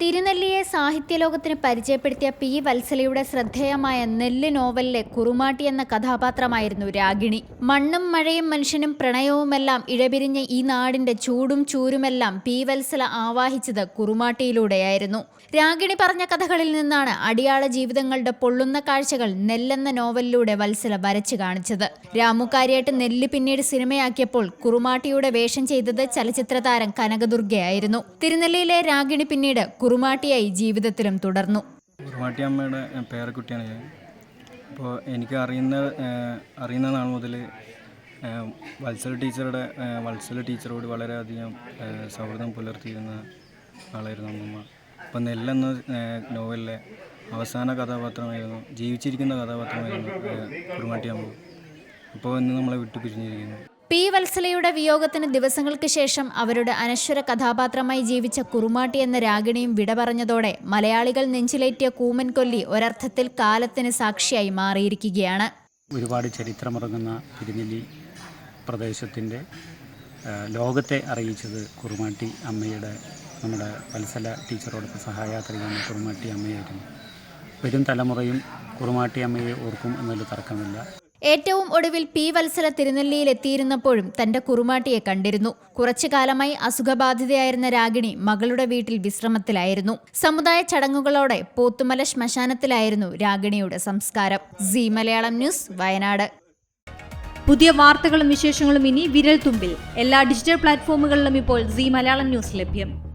തിരുനെല്ലിയെ സാഹിത്യലോകത്തിന് പരിചയപ്പെടുത്തിയ പി. വത്സലയുടെ ശ്രദ്ധേയമായ നെല്ല് നോവലിലെ കുറുമാട്ടി എന്ന കഥാപാത്രമായിരുന്നു രാഗിണി. മണ്ണും മഴയും മനുഷ്യനും പ്രണയവുമെല്ലാം ഇഴപിരിഞ്ഞ ഈ നാടിന്റെ ചൂടും ചൂരുമെല്ലാം പി. വത്സല ആവാഹിച്ചത് കുറുമാട്ടിയിലൂടെയായിരുന്നു. രാഗിണി പറഞ്ഞ കഥകളിൽ നിന്നാണ് അടിയാള ജീവിതങ്ങളുടെ പൊള്ളുന്ന കാഴ്ചകൾ നെല്ലെന്ന നോവലിലൂടെ വത്സല വരച്ചു കാണിച്ചത്. രാമുകാരിയായിട്ട് നെല്ല് പിന്നീട് സിനിമയാക്കിയപ്പോൾ കുറുമാട്ടിയുടെ വേഷം ചെയ്തത് ചലച്ചിത്ര താരം കനകദുർഗയായിരുന്നു. തിരുനെല്ലിയിലെ രാഗിണി പിന്നീട് കുറുമാട്ടിയായി ജീവിതത്തിലും തുടർന്നു. കുറുമാട്ടി അമ്മയുടെ പേരക്കുട്ടിയാണ് ഞാൻ. അപ്പോൾ എനിക്ക് അറിയുന്ന അറിയുന്ന നാൾ മുതൽ വത്സല ടീച്ചറുടെ വത്സല ടീച്ചറോട് വളരെയധികം സൗഹൃദം പുലർത്തിയിരുന്ന ആളായിരുന്നു അമ്മമ്മ. അപ്പോൾ നെല്ലെന്ന നോവലിലെ അവസാന കഥാപാത്രമായിരുന്നു ജീവിച്ചിരിക്കുന്ന കഥാപാത്രമായിരുന്നു കുറുമാട്ടി അമ്മ. അപ്പോൾ ഇന്ന് നമ്മളെ വിട്ടു പിരിഞ്ഞിരിക്കുന്നു പി വത്സലയുടെ വിയോഗത്തിന് ദിവസങ്ങൾക്ക് ശേഷം അവരുടെ അനശ്വര കഥാപാത്രമായി ജീവിച്ച കുറുമാട്ടി എന്ന രാഗിണിയും വിട പറഞ്ഞതോടെ മലയാളികൾ നെഞ്ചിലേറ്റിയ കൂമൻ കൊല്ലി ഒരർത്ഥത്തിൽ കാലത്തിന് സാക്ഷിയായി മാറിയിരിക്കുകയാണ്. ഒരുപാട് ചരിത്രമുറങ്ങുന്ന തിരുനെല്ലി പ്രദേശത്തിന്റെ ലോകത്തെ അറിയിച്ചത് കുറുമാട്ടി അമ്മയുടെ നമ്മുടെ വത്സല ടീച്ചറോടൊപ്പം സഹായാത്രയാണ് കുറുമാട്ടി അമ്മയായിരുന്നു. വരും തലമുറയും കുറുമാട്ടി അമ്മയെ ഓർക്കും എന്നൊരു തർക്കമില്ല. ഏറ്റവും ഒടുവിൽ പി വത്സല തിരുനെല്ലിയിൽ എത്തിയിരുന്നപ്പോഴും തന്റെ കുറുമാട്ടിയെ കണ്ടിരുന്നു. കുറച്ചു കാലമായി അസുഖബാധിതയായിരുന്ന രാഗിണി മകളുടെ വീട്ടിൽ വിശ്രമത്തിലായിരുന്നു. സമുദായ ചടങ്ങുകളോടെ പോത്തുമല ശ്മശാനത്തിലായിരുന്നു രാഗിണിയുടെ സംസ്കാരം. C Malayalam news Wayanad. പുതിയ വാർത്തകളും വിശേഷങ്ങളും ഇനി വിരൽ തുമ്പിൽ എല്ലാ ഡിജിറ്റൽ പ്ലാറ്റ്ഫോമുകളിലും ഇപ്പോൾ സി മലയാളം ന്യൂസ് ലഭ്യം.